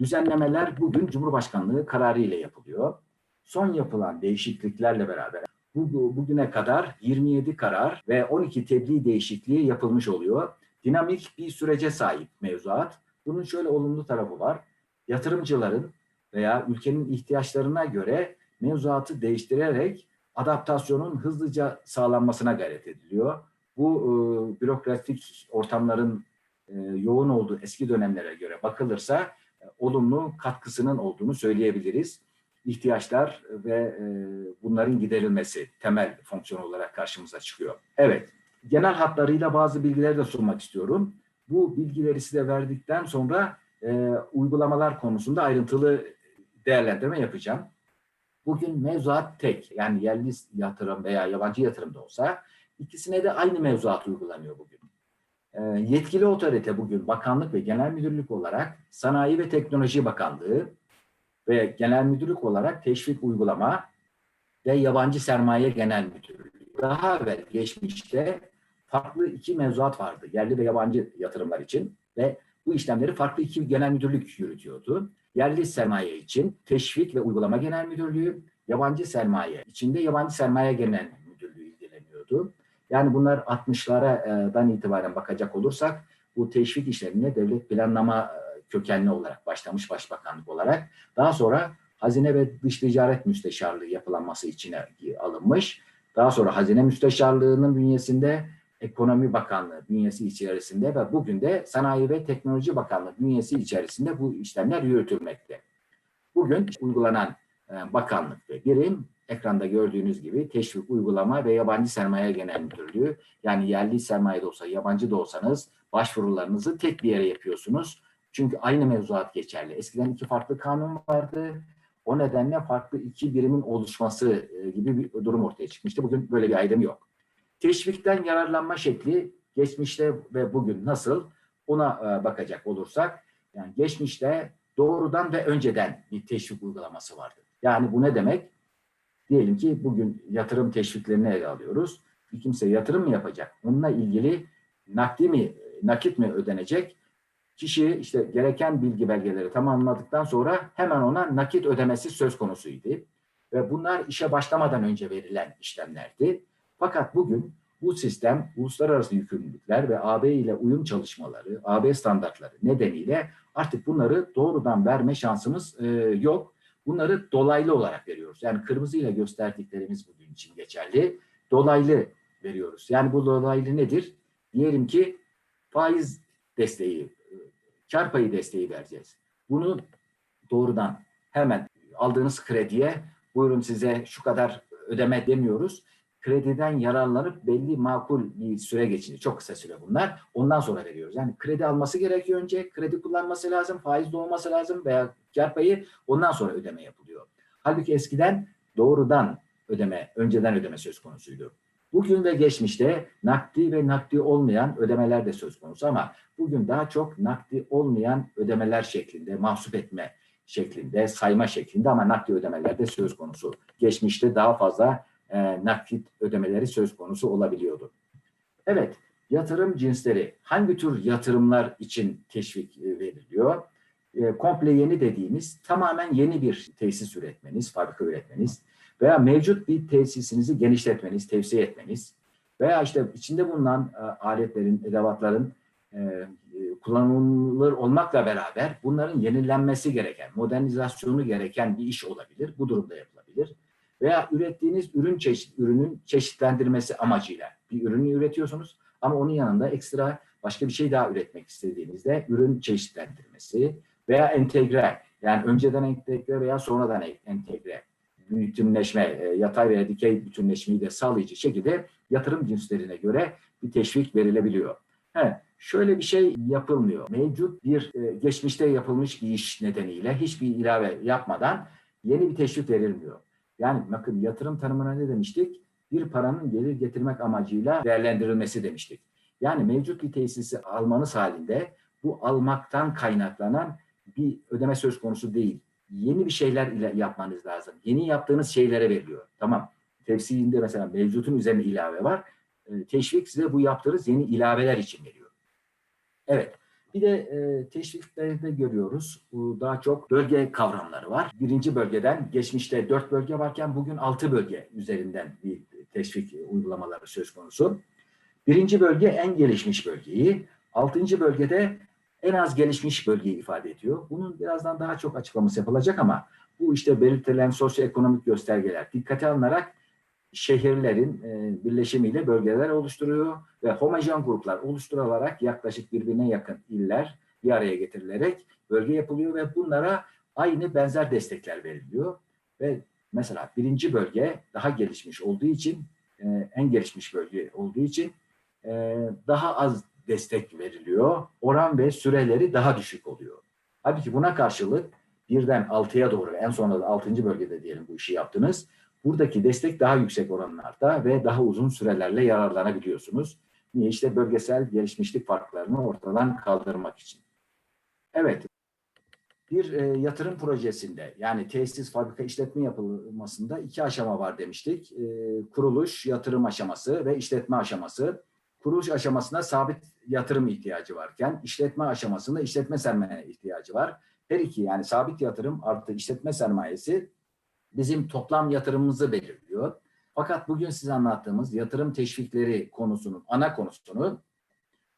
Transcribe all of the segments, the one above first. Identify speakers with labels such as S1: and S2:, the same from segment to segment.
S1: Düzenlemeler bugün Cumhurbaşkanlığı kararı ile yapılıyor. Son yapılan değişikliklerle beraber bu, bu- bugüne kadar 27 karar ve 12 tebliğ değişikliği yapılmış oluyor. Dinamik bir sürece sahip mevzuat. Bunun şöyle olumlu tarafı var. Yatırımcıların veya ülkenin ihtiyaçlarına göre mevzuatı değiştirerek adaptasyonun hızlıca sağlanmasına gayret ediliyor. Bu e, bürokratik ortamların e, yoğun olduğu eski dönemlere göre bakılırsa olumlu katkısının olduğunu söyleyebiliriz. İhtiyaçlar ve e, bunların giderilmesi temel fonksiyon olarak karşımıza çıkıyor. Evet, genel hatlarıyla bazı bilgileri de sunmak istiyorum. Bu bilgileri size verdikten sonra e, uygulamalar konusunda ayrıntılı değerlendirme yapacağım. Bugün mevzuat tek yani yerli yatırım veya yabancı yatırım da olsa ikisine de aynı mevzuat uygulanıyor bugün. Ee, yetkili otorite bugün bakanlık ve genel müdürlük olarak Sanayi ve Teknoloji Bakanlığı ve genel müdürlük olarak teşvik uygulama ve yabancı sermaye genel müdürlüğü. Daha evvel geçmişte farklı iki mevzuat vardı yerli ve yabancı yatırımlar için ve bu işlemleri farklı iki genel müdürlük yürütüyordu. Yerli sermaye için teşvik ve uygulama genel müdürlüğü, yabancı sermaye içinde yabancı sermaye genel müdürlüğü ilgileniyordu. Yani bunlar 60'lardan itibaren bakacak olursak bu teşvik işlemine devlet planlama e, kökenli olarak başlamış başbakanlık olarak daha sonra Hazine ve Dış Ticaret Müsteşarlığı yapılanması içine alınmış. Daha sonra Hazine Müsteşarlığı'nın bünyesinde Ekonomi Bakanlığı bünyesi içerisinde ve bugün de Sanayi ve Teknoloji Bakanlığı bünyesi içerisinde bu işlemler yürütülmekte. Bugün uygulanan e, bakanlık ve birim ekranda gördüğünüz gibi teşvik uygulama ve yabancı sermaye genel müdürlüğü yani yerli sermaye de olsa yabancı da olsanız başvurularınızı tek bir yere yapıyorsunuz. Çünkü aynı mevzuat geçerli. Eskiden iki farklı kanun vardı. O nedenle farklı iki birimin oluşması e, gibi bir durum ortaya çıkmıştı. Bugün böyle bir ayrım yok. Teşvikten yararlanma şekli geçmişte ve bugün nasıl ona e, bakacak olursak yani geçmişte doğrudan ve önceden bir teşvik uygulaması vardı. Yani bu ne demek? Diyelim ki bugün yatırım teşviklerini ele alıyoruz. Bir kimse yatırım mı yapacak? Onunla ilgili nakdi mi, nakit mi ödenecek? Kişi işte gereken bilgi belgeleri tamamladıktan sonra hemen ona nakit ödemesi söz konusuydu. Ve bunlar işe başlamadan önce verilen işlemlerdi. Fakat bugün bu sistem uluslararası yükümlülükler ve AB ile uyum çalışmaları, AB standartları nedeniyle artık bunları doğrudan verme şansımız e, yok. Bunları dolaylı olarak veriyoruz. Yani kırmızı ile gösterdiklerimiz bugün için geçerli. Dolaylı veriyoruz. Yani bu dolaylı nedir? Diyelim ki faiz desteği, kar payı desteği vereceğiz. Bunu doğrudan hemen aldığınız krediye buyurun size şu kadar ödeme demiyoruz. Krediden yararlanıp belli makul bir süre geçince çok kısa süre bunlar. Ondan sonra veriyoruz. Yani kredi alması gerekiyor önce. Kredi kullanması lazım. Faiz de olması lazım veya kar payı ondan sonra ödeme yapılıyor. Halbuki eskiden doğrudan ödeme, önceden ödeme söz konusuydu. Bugün ve geçmişte nakdi ve nakdi olmayan ödemeler de söz konusu ama bugün daha çok nakdi olmayan ödemeler şeklinde, mahsup etme şeklinde, sayma şeklinde ama nakdi ödemeler de söz konusu. Geçmişte daha fazla e, nakit ödemeleri söz konusu olabiliyordu. Evet, yatırım cinsleri hangi tür yatırımlar için teşvik e, veriliyor? E, komple yeni dediğimiz tamamen yeni bir tesis üretmeniz, fabrika üretmeniz veya mevcut bir tesisinizi genişletmeniz, tevsiye etmeniz veya işte içinde bulunan e, aletlerin, edevatların e, e, kullanılır olmakla beraber bunların yenilenmesi gereken, modernizasyonu gereken bir iş olabilir. Bu durumda yapılabilir. Veya ürettiğiniz ürün çeşit, ürünün çeşitlendirmesi amacıyla bir ürünü üretiyorsunuz ama onun yanında ekstra başka bir şey daha üretmek istediğinizde ürün çeşitlendirmesi veya entegre yani önceden entegre veya sonradan entegre bütünleşme, e, yatay veya dikey bütünleşmeyi de sağlayıcı şekilde yatırım cinslerine göre bir teşvik verilebiliyor. He, şöyle bir şey yapılmıyor. Mevcut bir e, geçmişte yapılmış bir iş nedeniyle hiçbir ilave yapmadan yeni bir teşvik verilmiyor. Yani bakın yatırım tanımına ne demiştik? Bir paranın gelir getirmek amacıyla değerlendirilmesi demiştik. Yani mevcut bir tesisi almanız halinde bu almaktan kaynaklanan bir ödeme söz konusu değil. Yeni bir şeyler ile yapmanız lazım. Yeni yaptığınız şeylere veriliyor. Tamam. Tefsirinde mesela mevcutun üzerine ilave var. Teşvik size bu yaptığınız yeni ilaveler için veriyor. Evet. Bir de e, teşviklerde görüyoruz. Daha çok bölge kavramları var. Birinci bölgeden geçmişte dört bölge varken bugün altı bölge üzerinden bir teşvik uygulamaları söz konusu. Birinci bölge en gelişmiş bölgeyi, altıncı bölgede en az gelişmiş bölgeyi ifade ediyor. Bunun birazdan daha çok açıklaması yapılacak ama bu işte belirtilen sosyoekonomik göstergeler dikkate alınarak şehirlerin e, birleşimiyle bölgeler oluşturuyor ve homojen gruplar oluşturularak yaklaşık birbirine yakın iller bir araya getirilerek bölge yapılıyor ve bunlara aynı benzer destekler veriliyor. Ve mesela birinci bölge daha gelişmiş olduğu için, e, en gelişmiş bölge olduğu için e, daha az destek veriliyor. Oran ve süreleri daha düşük oluyor. Halbuki buna karşılık birden altıya doğru en sonunda da altıncı bölgede diyelim bu işi yaptınız. Buradaki destek daha yüksek oranlarda ve daha uzun sürelerle yararlanabiliyorsunuz. Niye? İşte bölgesel gelişmişlik farklarını ortadan kaldırmak için. Evet, bir e, yatırım projesinde yani tesis, fabrika, işletme yapılmasında iki aşama var demiştik. E, kuruluş, yatırım aşaması ve işletme aşaması. Kuruluş aşamasında sabit yatırım ihtiyacı varken işletme aşamasında işletme sermaye ihtiyacı var. Her iki yani sabit yatırım artı işletme sermayesi bizim toplam yatırımımızı belirliyor. Fakat bugün size anlattığımız yatırım teşvikleri konusunun ana konusunu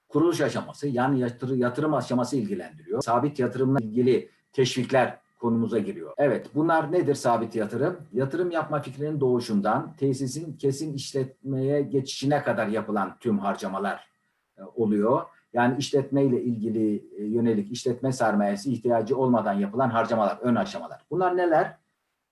S1: kuruluş aşaması yani yatır, yatırım aşaması ilgilendiriyor. Sabit yatırımla ilgili teşvikler konumuza giriyor. Evet bunlar nedir sabit yatırım? Yatırım yapma fikrinin doğuşundan tesisin kesin işletmeye geçişine kadar yapılan tüm harcamalar e, oluyor. Yani işletme ile ilgili e, yönelik işletme sermayesi ihtiyacı olmadan yapılan harcamalar, ön aşamalar. Bunlar neler?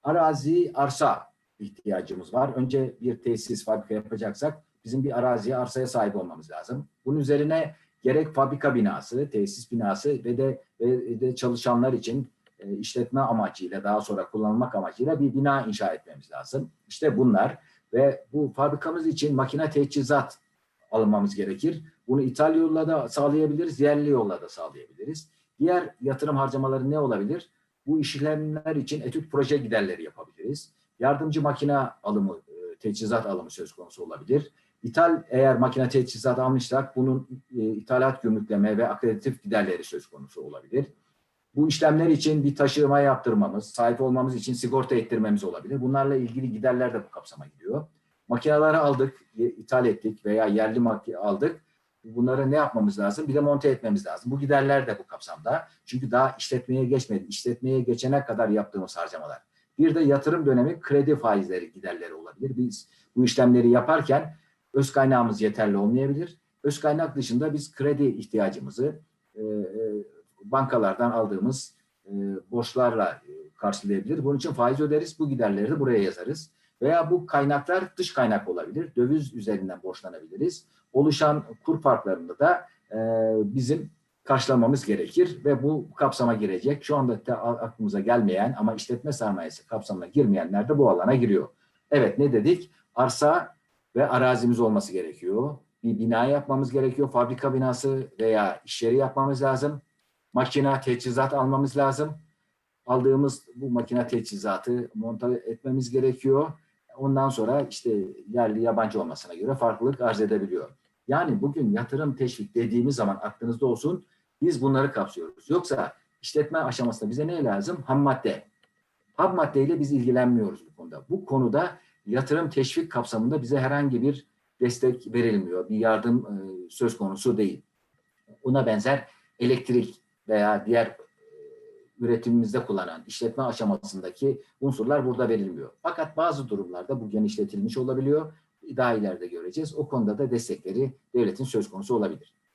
S1: Arazi, arsa ihtiyacımız var. Önce bir tesis, fabrika yapacaksak bizim bir araziye, arsaya sahip olmamız lazım. Bunun üzerine gerek fabrika binası, tesis binası ve de, ve de çalışanlar için e, işletme amacıyla daha sonra kullanılmak amacıyla bir bina inşa etmemiz lazım. İşte bunlar ve bu fabrikamız için makine teçhizat alınmamız gerekir. Bunu ithal yolla da sağlayabiliriz, yerli yolla da sağlayabiliriz. Diğer yatırım harcamaları ne olabilir? Bu işlemler için etüt proje giderleri yapabiliriz. Yardımcı makine alımı, e, teçhizat alımı söz konusu olabilir. İthal eğer makine teçhizat almışsak bunun e, ithalat gümrükleme ve akreditif giderleri söz konusu olabilir. Bu işlemler için bir taşıma yaptırmamız, sahip olmamız için sigorta ettirmemiz olabilir. Bunlarla ilgili giderler de bu kapsama gidiyor. Makineleri aldık, ithal ettik veya yerli aldık. Bunları ne yapmamız lazım? Bir de monte etmemiz lazım. Bu giderler de bu kapsamda. Çünkü daha işletmeye geçmedi. İşletmeye geçene kadar yaptığımız harcamalar. Bir de yatırım dönemi kredi faizleri giderleri olabilir. Biz bu işlemleri yaparken öz kaynağımız yeterli olmayabilir. Öz kaynak dışında biz kredi ihtiyacımızı e, bankalardan aldığımız e, borçlarla e, karşılayabilir. Bunun için faiz öderiz. Bu giderleri de buraya yazarız. Veya bu kaynaklar dış kaynak olabilir. Döviz üzerinden borçlanabiliriz. Oluşan kur farklarını da e, bizim karşılamamız gerekir ve bu kapsama girecek. Şu anda da aklımıza gelmeyen ama işletme sermayesi kapsamına girmeyenler de bu alana giriyor. Evet ne dedik? Arsa ve arazimiz olması gerekiyor. Bir bina yapmamız gerekiyor. Fabrika binası veya iş yeri yapmamız lazım. Makine, teçhizat almamız lazım. Aldığımız bu makine teçhizatı monte etmemiz gerekiyor. Ondan sonra işte yerli yabancı olmasına göre farklılık arz edebiliyor. Yani bugün yatırım teşvik dediğimiz zaman aklınızda olsun biz bunları kapsıyoruz. Yoksa işletme aşamasında bize ne lazım? Ham madde. Ham maddeyle biz ilgilenmiyoruz bu konuda. Bu konuda yatırım teşvik kapsamında bize herhangi bir destek verilmiyor. Bir yardım söz konusu değil. Ona benzer elektrik veya diğer üretimimizde kullanan işletme aşamasındaki unsurlar burada verilmiyor. Fakat bazı durumlarda bu genişletilmiş olabiliyor. Daha ileride göreceğiz. O konuda da destekleri devletin söz konusu olabilir.